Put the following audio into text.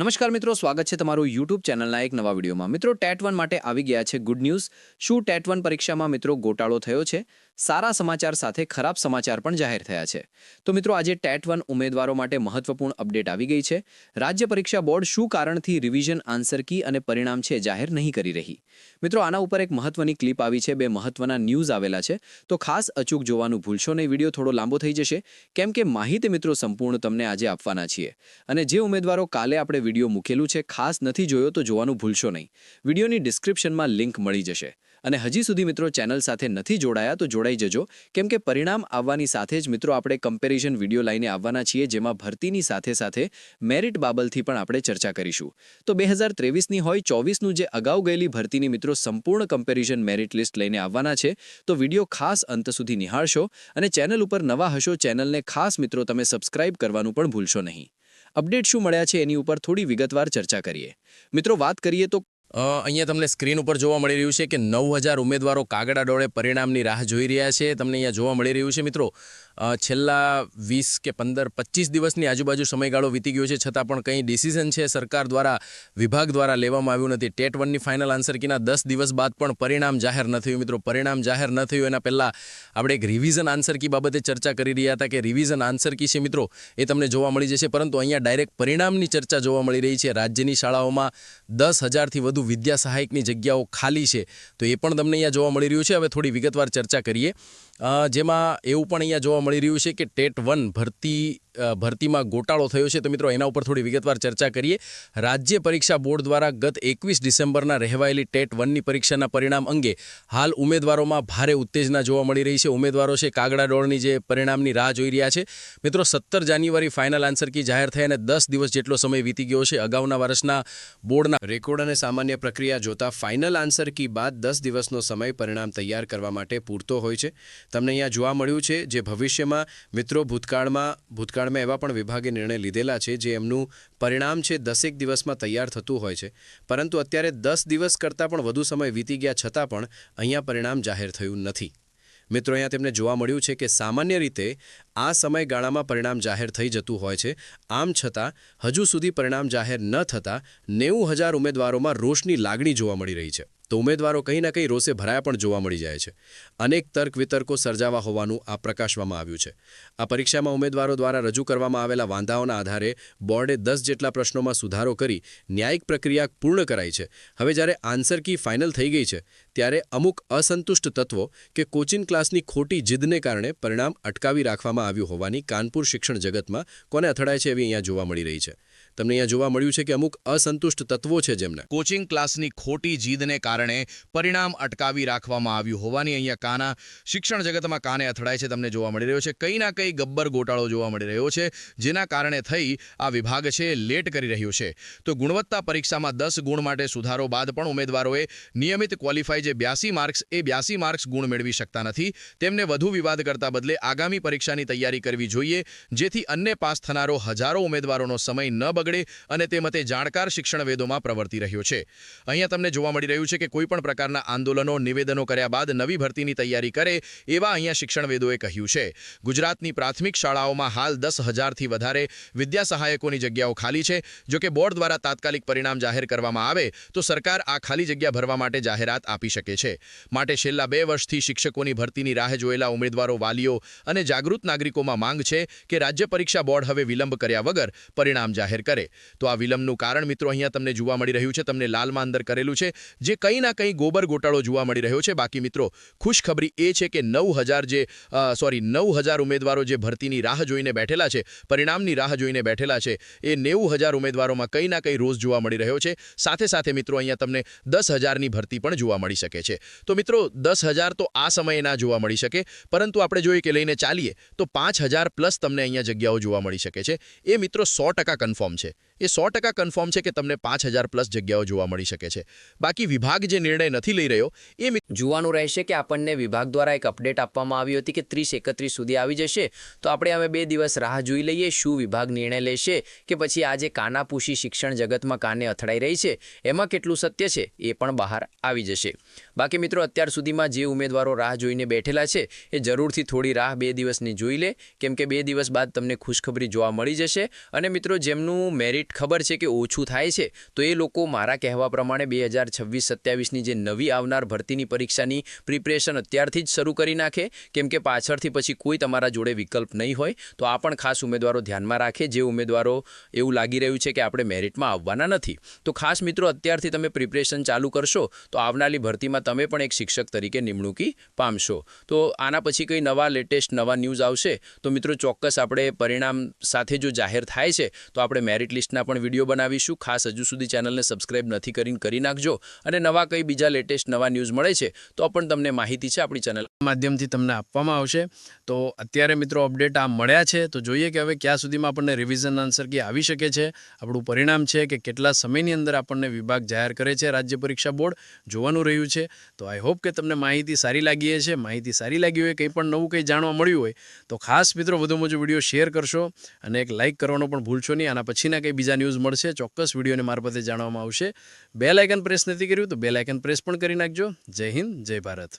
નમસ્કાર મિત્રો, સ્વાગત છે તમારું યુટ્યુબ ચેનલના એક નવા વિડીયોમાં. મિત્રો, ટેટ વન માટે આવી ગયા છે ગુડ ન્યૂઝ શું ટેટ વન પરીક્ષામાં મિત્રો ગોટાળો થયો છે? સારા સમાચાર સાથે ખરાબ સમાચાર પણ જાહેર થયા છે. તો મિત્રો, આજે ટેટ વન ઉમેદવારો માટે મહત્વપૂર્ણ અપડેટ આવી ગઈ છે. રાજ્ય પરીક્ષા બોર્ડ શું કારણથી રિવિઝન આન્સર કી અને પરિણામ છે જાહેર નહીં કરી રહી? મિત્રો, આના ઉપર એક મહત્વની ક્લિપ આવી છે, બે મહત્વના ન્યૂઝ આવેલા છે. તો ખાસ અચૂક જોવાનું ભૂલશો નહીં, વીડિયો થોડો લાંબો થઈ જશે. કેમ કે માહિતી મિત્રો સંપૂર્ણ તમને આજે આપવાના છીએ. અને જે ઉમેદવારો કાલે આપણે વીડિયો મૂકેલું છે, ખાસ નથી જોયો તો જોવાનું ભૂલશો નહીં. વિડીયોની ડિસ્ક્રિપ્શનમાં લિંક મળી જશે. અને હજી સુધી મિત્રો ચેનલ સાથે નથી જોડાયા તો જોડાઈ જજો. કેમ કે પરિણામ આવવાની સાથે જ મિત્રો આપણે કમ્પેરિઝન વીડિયો લઈને આવવાના છીએ જેમાં ભરતીની સાથે સાથે મેરિટ બાબલથી પણ આપણે ચર્ચા કરીશું. તો બે હજાર ત્રેવીસની હોય ચોવીસનું જે અગાઉ ગયેલી ભરતીની મિત્રો સંપૂર્ણ કમ્પેરિઝન મેરિટ લિસ્ટ લઈને આવવાના છે, તો વીડિયો ખાસ અંત સુધી નિહાળશો અને ચેનલ ઉપર નવા હશો ચેનલને ખાસ મિત્રો તમે સબસ્ક્રાઇબ કરવાનું પણ ભૂલશો નહીં. અપડેટ શું મળ્યા છે એની ઉપર થોડી વિગતવાર ચર્ચા કરીએ. મિત્રો વાત કરીએ તો અહીંયા તમને સ્ક્રીન ઉપર જોવા મળી રહ્યું છે કે નવ હજાર ઉમેદવારો કાગડા ડોળે પરિણામની રાહ જોઈ રહ્યા છે. તમને અહીંયા જોવા મળી રહ્યું છે મિત્રો. છેલ્લા વીસ કે પંદર પચીસ દિવસની આજુબાજુ સમયગાળો વીતી ગયો છે, છતાં પણ કંઈ ડિસિઝન છે સરકાર દ્વારા, વિભાગ દ્વારા લેવામાં આવ્યું નથી. ટેટ વનની ફાઇનલ આન્સર કીના દસ દિવસ બાદ પણ પરિણામ જાહેર ન થયું મિત્રો, પરિણામ જાહેર ન થયું. એના પહેલાં આપણે એક રિવિઝન આન્સર કી બાબતે ચર્ચા કરી રહ્યા હતા કે રિવિઝન આન્સર કી છે મિત્રો, એ તમને જોવા મળી જશે, પરંતુ અહીંયા ડાયરેક્ટ પરિણામની ચર્ચા જોવા મળી રહી છે. રાજ્યની શાળાઓમાં દસ હજારથી વધુ વિદ્યા સહાયકની જગ્યાઓ ખાલી છે. તો એ પણ તમને અહીંયા જોવા મળી રહ્યું છે. હવે થોડી વિગતવાર ચર્ચા કરીએ. જેમાં એવું પણ અહીંયા જોવા મળી રહ્યું છે કે ટેટ વન ભરતી ભરતીમાં ગોટાળો થયો છે. તો મિત્રો, એના ઉપર થોડી વિગતવાર ચર્ચા કરીએ. રાજ્ય પરીક્ષા બોર્ડ દ્વારા ગત એકવીસ ડિસેમ્બરના રહેવાયેલી ટેટ વનની પરીક્ષાના પરિણામ અંગે હાલ ઉમેદવારોમાં ભારે ઉત્તેજના જોવા મળી રહી છે. ઉમેદવારો છે, કાગડા ડોળની જે પરિણામની રાહ જોઈ રહ્યા છે. મિત્રો, સત્તર જાન્યુઆરી ફાઇનલ આન્સર કી જાહેર થઈ અને દસ દિવસ જેટલો સમય વીતી ગયો છે. અગાઉના વર્ષના બોર્ડના રેકોર્ડ અને સામાન્ય પ્રક્રિયા જોતા ફાઇનલ આન્સર કી બાદ દસ દિવસનો સમય પરિણામ તૈયાર કરવા માટે પૂરતો હોય છે. તમને અહીંયા જોવા મળ્યું છે જે ભવિષ્યમાં મિત્રો ભૂતકાળમાં ભૂતકાળમાં એવા પણ વિભાગે નિર્ણય લીધેલા છે જે એમનું પરિણામ છે દસેક દિવસમાં તૈયાર થતું હોય છે. પરંતુ અત્યારે દસ દિવસ કરતાં પણ વધુ સમય વીતી ગયા છતાં પણ અહીંયા પરિણામ જાહેર થયું નથી. મિત્રો, અહીંયા તેમને જોવા મળ્યું છે કે સામાન્ય રીતે આ સમયગાળામાં પરિણામ જાહેર થઈ જતું હોય છે. આમ છતાં, હજુ સુધી પરિણામ જાહેર ન થતાં નેવું હજાર ઉમેદવારોમાં રોષની લાગણી જોવા મળી રહી છે. તો ઉમેદવારો કંઈ ના કંઈ રોષે ભરાયા પણ જોવા મળી જાય છે. અનેક તર્ક વિતર્કો સર્જાવા હોવાનું આ પ્રકાશવામાં આવ્યું છે. આ પરીક્ષામાં ઉમેદવારો દ્વારા રજૂ કરવામાં આવેલા વાંધાઓના આધારે બોર્ડે દસ જેટલા પ્રશ્નોમાં સુધારો કરી ન્યાયિક પ્રક્રિયા પૂર્ણ કરાઈ છે. હવે જ્યારે આન્સર કી ફાઇનલ થઈ ગઈ છે, ત્યારે અમુક અસંતુષ્ટ તત્વો કે કોચિંગ ક્લાસની ખોટી જીદને કારણે પરિણામ અટકાવી રાખવામાં આવ્યું હોવાની કાનપુર શિક્ષણ જગતમાં કોને અથડાય છે એવી અહીંયા જોવા મળી રહી છે. તમને અહીંયા જોવા મળ્યું છે કે અમુક અસંતુષ્ટ તત્વો છે જેમને. કોચિંગ ક્લાસની ખોટી જીદને કારણે પરિણામ અટકાવી રાખવામાં આવ્યું હોવાની અહીંયા કાના શિક્ષણ જગતમાં કાને અથડાય છે તમને જોવા મળી રહ્યો છે. કંઈ ના કંઈ ગબ્બર ગોટાળો જોવા મળી રહ્યો છે, જેના કારણે થઈ આ વિભાગ છે લેટ કરી રહ્યો છે. તો ગુણવત્તા પરીક્ષામાં દસ ગુણ માટે સુધારો બાદ પણ ઉમેદવારોએ નિયમિત ક્વોલિફાય જે બ્યાસી માર્ક્સ, એ બ્યાસી માર્ક્સ ગુણ મેળવી શકતા નથી. તેમને વધુ વિવાદ કરતા બદલે આગામી પરીક્ષાની તૈયારી કરવી જોઈએ, જેથી અન્ય પાસ થનારો હજારો ઉમેદવારોનો સમય ન બગડે. અને તે મતે જાણકાર શિક્ષણવેદોમાં પ્રવર્તી રહ્યો છે. અહીંયા તમને જોવા મળી રહ્યું છે કે કોઈપણ પ્રકારના આંદોલનો, નિવેદનો કર્યા બાદ નવી ભરતીની તૈયારી કરે એવા અહીંયા શિક્ષણવેદોએ કહ્યું છે. ગુજરાતની પ્રાથમિક શાળાઓમાં હાલ દસ હજારથી વધારે વિદ્યા સહાયકોની જગ્યાઓ ખાલી છે. જો કે બોર્ડ દ્વારા તાત્કાલિક પરિણામ જાહેર કરવામાં આવે તો સરકાર આ ખાલી જગ્યા ભરવા માટે જાહેરાત આપી શકે છે. માટે છેલ્લા બે વર્ષથી શિક્ષકોની ભરતીની રાહ જોયેલા ઉમેદવારો, વાલીઓ અને જાગૃત નાગરિકોમાં માંગ છે કે રાજ્ય પરીક્ષા બોર્ડ હવે વિલંબ કર્યા વગર પરિણામ જાહેર કરે. તો આ વિલંબનું કારણ મિત્રો અહીંયા તમને જોવા મળી રહ્યું છે, તમને લાલમાં અંદર કરેલું છે, જે કંઈ ના કંઈ ગોબર ગોટાળો જોવા મળી રહ્યો છે. બાકી મિત્રો, ખુશખબરી એ છે કે નવ હજાર જે સોરી નવ હજાર ઉમેદવારો જે ભરતીની રાહ જોઈને બેઠેલા છે, પરિણામની રાહ જોઈને બેઠેલા છે, એ નેવું હજાર ઉમેદવારોમાં કંઈ ના કંઈ રોજ જોવા મળી રહ્યો છે. સાથે સાથે મિત્રો અહીંયા તમને દસ હજારની ભરતી પણ જોવા મળી શકે છે. તો મિત્રો, દસ હજાર તો આ સમયે ના જોવા મળી શકે, પરંતુ આપણે જોઈએ કે લઈને ચાલીએ, તો પાંચ હજાર પ્લસ તમને અહીંયા જગ્યાઓ જોવા મળી શકે છે. એ મિત્રો સો ટકા કન્ફર્મ છે. dice એ સો ટકા કન્ફર્મ છે કે તમને પાંચ હજાર પ્લસ જગ્યાઓ જોવા મળી શકે છે. બાકી વિભાગ જે નિર્ણય નથી લઈ રહ્યો, એ જોવાનું રહેશે કે આપણને વિભાગ દ્વારા એક અપડેટ આપવામાં આવી હતી કે ત્રીસ એકત્રીસ સુધી આવી જશે. તો આપણે હવે બે દિવસ રાહ જોઈ લઈએ શું વિભાગ નિર્ણય લેશે કે પછી આ જે કાનાપૂસી શિક્ષણ જગતમાં કાને અથડાઈ રહી છે, એમાં કેટલું સત્ય છે, એ પણ બહાર આવી જશે. બાકી મિત્રો, અત્યાર સુધીમાં જે ઉમેદવારો રાહ જોઈને બેઠેલા છે, એ જરૂરથી થોડી રાહ બે દિવસની જોઈ લે. કેમ કે બે દિવસ બાદ તમને ખુશખબરી જોવા મળી જશે. અને મિત્રો, જેમનું મેરિટ મેરિટ ખબર છે કે ઓછું થાય છે, તો એ લોકો મારા કહેવા પ્રમાણે બે હજાર છવ્વીસ સત્યાવીસની જે નવી આવનાર ભરતીની પરીક્ષાની પ્રિપરેશન અત્યારથી જ શરૂ કરી નાખે. કેમ કે પાછળથી પછી કોઈ તમારા જોડે વિકલ્પ નહીં હોય, તો આ પણ ખાસ ઉમેદવારો ધ્યાનમાં રાખે. જે ઉમેદવારો એવું લાગી રહ્યું છે કે આપણે મેરિટમાં આવવાના નથી. તો ખાસ મિત્રો, અત્યારથી તમે પ્રિપરેશન ચાલુ કરશો, તો આવનારી ભરતીમાં તમે પણ એક શિક્ષક તરીકે નિમણૂકી પામશો. તો આના પછી કંઈ નવા લેટેસ્ટ નવા ન્યૂઝ આવશે, તો મિત્રો ચોક્કસ આપણે પરિણામ સાથે જો જાહેર થાય છે, તો આપણે મેરિટ લિસ્ટના પણ વીડિયો બનાવીશું. ખાસ હજુ સુધી ચેનલને સબસ્ક્રાઇબ નથી કરીને કરી નાખજો. અને નવા કંઈ બીજા લેટેસ્ટ નવા ન્યૂઝ મળે છે, તો પણ તમને માહિતી છે આપણી ચેનલ. માધ્યમથી તમને આપવામાં આવશે. તો અત્યારે મિત્રો અપડેટ આ મળ્યા છે. તો જોઈએ કે હવે ક્યાં સુધીમાં આપણને રિવિઝન આન્સર કી આવી શકે છે. આપણું પરિણામ છે કે કેટલા સમયની અંદર આપણને વિભાગ જાહેર કરે છે રાજ્ય પરીક્ષા બોર્ડ. જોવાનું રહ્યું છે. તો આઈ હોપ કે તમને માહિતી સારી લાગી છે માહિતી સારી લાગી હોય કંઈ પણ નવું કંઈ જાણવા મળ્યું હોય, તો ખાસ મિત્રો વધુ વધુ વીડિયો શેર કરશો અને એક લાઇક કરવાનો પણ ભૂલશો નહીં. આના પછીના કંઈ બીજા ન્યૂઝ મળશે. ચોક્કસ વિડીયોને મારફતે જાણવામાં આવશે. બે લાઇકન પ્રેસ નથી કર્યું તો બે લાઇકન પ્રેસ પણ કરી નાખજો. જય હિન્દ, જય ભારત.